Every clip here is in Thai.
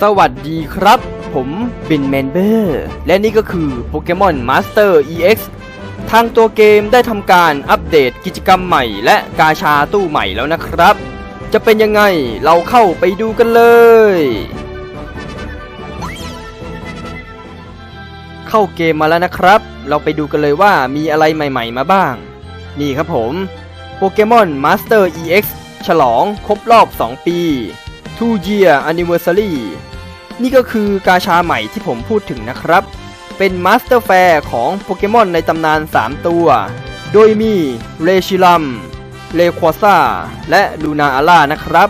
สวัสดีครับ ผมบินแมนเบอร์ และนี่ก็คือโปเกมอนมาสเตอร์ EX ทางตัวเกมได้ทำการอัปเดตกิจกรรมใหม่และกาชาตู้ใหม่แล้วนะครับ จะเป็นยังไงเราเข้าไปดูกันเลย เข้าเกมมาแล้วนะครับ เราไปดูกันเลยว่ามีอะไรใหม่ๆมาบ้าง นี่ครับผมโปเกมอนมาสเตอร์ EX ฉลองครบรอบ 2 ปี 2 Year Anniversary นี่ก็คือกาชาใหม่ที่ผมพูดถึงนะครับ เป็นมาสเตอร์แฟร์ของโปเกมอนในตำนาน 3 ตัว โดยมีเรชิลัม เลควาซาและลูนาอาร่านะครับ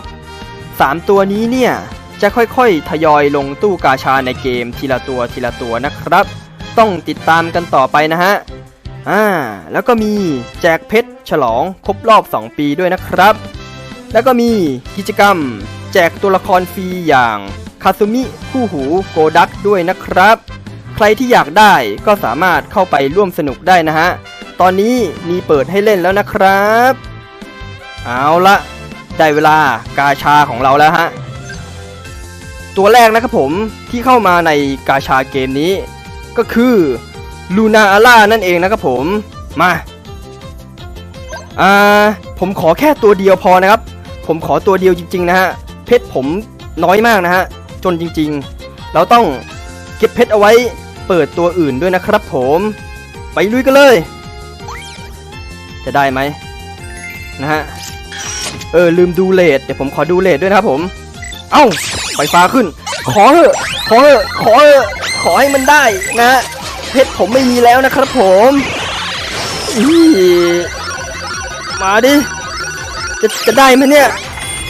3 ตัวนี้เนี่ยจะค่อยๆ ทยอยลงตู้กาชาในเกมทีละตัวทีละตัวนะครับ ต้องติดตามกันต่อไปนะฮะอ่าแล้วก็มีแจกเพชรฉลองครบรอบ 2 ปีด้วยนะครับ แล้วก็มีกิจกรรม แจกตัวละครฟรีอย่างคาซุมิคู่หูโกดักด้วยนะครับ ใครที่อยากได้ก็สามารถเข้าไปร่วมสนุกได้นะฮะ ตอนนี้มีเปิดให้เล่นแล้วนะครับ เอาละได้เวลากาชาของเราแล้วฮะ ตัวแรกนะครับผมที่เข้ามาในกาชาเกมนี้ ก็คือลูนาอาร่านั่นเองนะครับผมมาอ่าผมขอแค่ตัวเดียวพอนะครับ ผมขอตัวเดียวจริง ๆ นะฮะเพชรผมน้อยมากนะฮะจนจริง ๆ เราต้องเก็บเพชรเอาไว้เปิดตัวอื่นด้วยนะครับผม ไปลุยกันเลย จะได้ไหมนะฮะเออลืมดูเลทเดี๋ยวผมขอดูเลทด้วยนะครับผม เอ้าไฟฟ้าขึ้น ขอเถอะขอเถอะขอเถอะ ขอให้มันได้นะ เพชรผมไม่มีแล้วนะครับผมมาดิ จะจะได้ไหมเนี่ย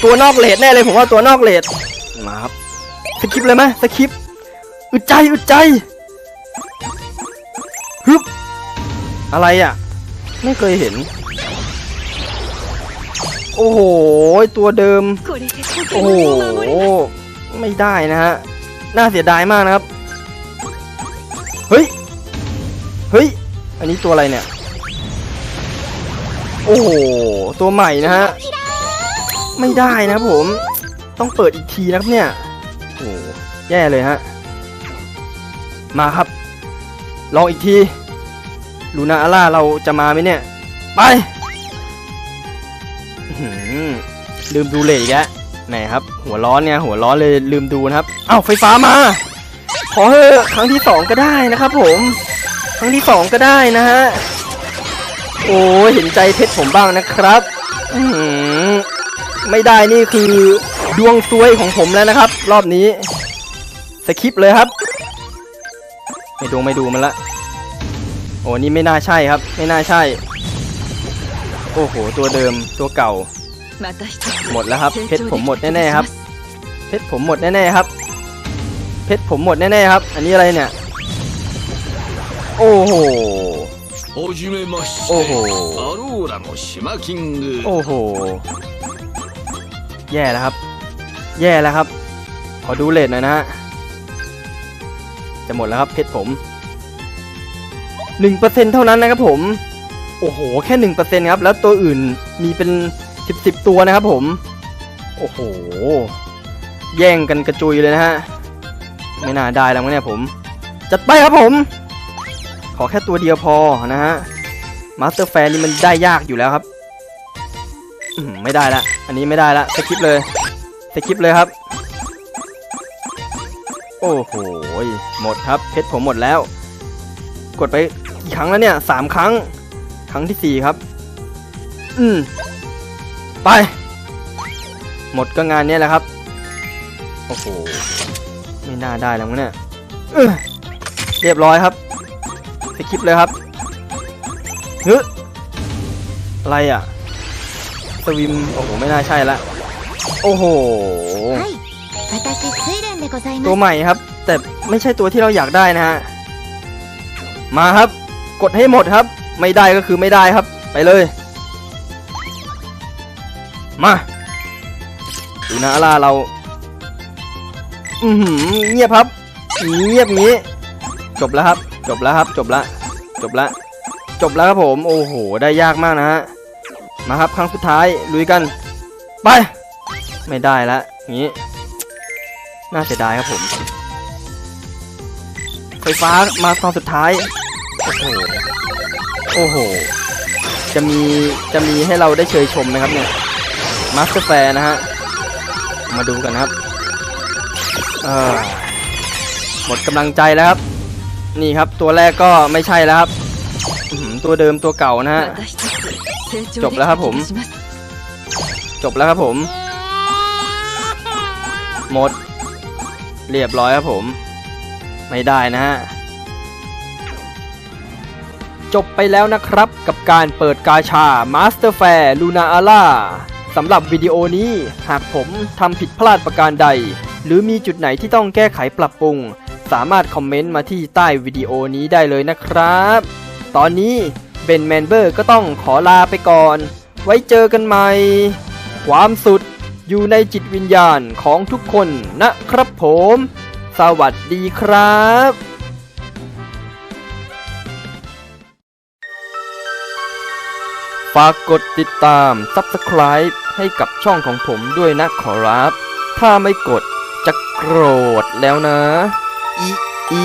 ตัวนอกเลดแน่เลยผมว่าตัวนอกเลดมาครับสคริปเลยไหมสคริปอึดใจอึดใจฮึบอะไรอะ ไม่เคยเห็น โอ้โห ตัวเดิม โอ้โห ไม่ได้นะฮะ น่าเสียดายมากนะครับ เฮ้ย เฮ้ย อันนี้ตัวอะไรเนี่ย โอ้โห ตัวใหม่นะฮะ ไม่ได้นะผม ต้องเปิดอีกทีนะครับเนี่ย โอ้โหแย่เลยฮะ มาครับ ลองอีกที ลูนาอาร่าเราจะมาไหมเนี่ย ไปลืมดูเลยอีกแล้วไหนครับ หัวร้อนเนี่ย หัวร้อนเลยลืมดูนะครับ เอ้าไฟฟ้ามา ขอเถอะครั้งที่สองก็ได้นะครับผม ครั้งที่สองก็ได้นะฮะ โอ้เห็นใจเพชรผมบ้างนะครับมไม่ได้นี่คือดวงซวยของผมแล้วนะครับ รอบนี้สคิปเลยครับ ไม่ดูไม่ดูมันละโอ้นี่ไม่น่าใช่ครับ ไม่น่าใช่ โอ้โห ตัวเดิมตัวเก่า หมดแล้วครับ เพชรผมหมดแน่ๆครับ เพชรผมหมดแน่ๆครับ เพชรผมหมดแน่ๆครับ อันนี้อะไรเนี่ย โอ้โห โอ้โห โอ้โห แย่แล้วครับ แย่แล้วครับ ขอดูเลทหน่อยนะฮะ จะหมดแล้วครับเพชรผม 1%เท่านั้นนะครับผม โอ้โห แค่ 1%ครับ แล้วตัวอื่นมีเป็น 10-10 ตัวนะครับผม โอ้โห แย่งกันกระจุยเลยนะฮะ ไม่น่าได้แล้วมั้งเนี่ยผม จัดไปครับผม ขอแค่ตัวเดียวพอนะฮะมาสเตอร์แฟนนี่มันได้ยากอยู่แล้วครับไม่ได้ละ อันนี้ไม่ได้ละสคิปเลยสคิปเลยครับ โอ้โหหมดครับเพชรผมหมดแล้ว กดไปกี่ครั้งแล้วเนี่ยสามครั้ง ครั้งที่สี่ครับ อืมไป หมดก็งานนี้แหละครับ โอ้โห ไม่น่าได้แล้วเนี่ยเรียบร้อยครับสคลิปเลยครับเฮ้ยอะไรอะ สวิม โอ้โห ไม่น่าใช่ละ โอ้โห ตัวใหม่ครับ แต่ไม่ใช่ตัวที่เราอยากได้นะฮะ มาครับ กดให้หมดครับ ไม่ได้ก็คือไม่ได้ครับ ไปเลย มาดูนะล่าเรา อือหือเงียบครับ เงียบงี้ จบแล้วครับ จบแล้วครับ จบละ จบละ จบแล้วครับผม โอ้โห ได้ยากมากนะฮะ มาครับครั้งสุดท้าย ลุยกัน ไป ไม่ได้ละงี้ น่าเสียดายครับผม ไฟฟ้ามาตอนสุดท้าย โอ้โห โอ้โห จะมี จะมีให้เราได้เชยชมไหมครับเนี่ย มาสเตอร์แฟร์นะฮะ มาดูกันครับ หมดกำลังใจแล้วครับ นี่ครับตัวแรกก็ไม่ใช่แล้วครับตัวเดิมตัวเก่านะฮะจบแล้วครับผม จบแล้วครับผม หมด เรียบร้อยครับผม ไม่ได้นะฮะจบไปแล้วนะครับกับการเปิดกาชา Master Fair Luna a l a สำหรับวิดีโอนี้หากผมทำผิดพลาดประการใด หรือมีจุดไหนที่ต้องแก้ไขปรับปรุง สามารถคอมเมนต์มาที่ใต้วิดีโอนี้ได้เลยนะครับ ตอนนี้เบนแมนเบอร์ก็ต้องขอลาไปก่อน ไว้เจอกันใหม่ ความสุดอยู่ในจิตวิญญาณของทุกคนนะครับผม สวัสดีครับฝากกดติดตาม Subscribe ให้กับช่องของผมด้วยนะขอรับ ถ้าไม่กด จะโกรธแล้วนะอีอี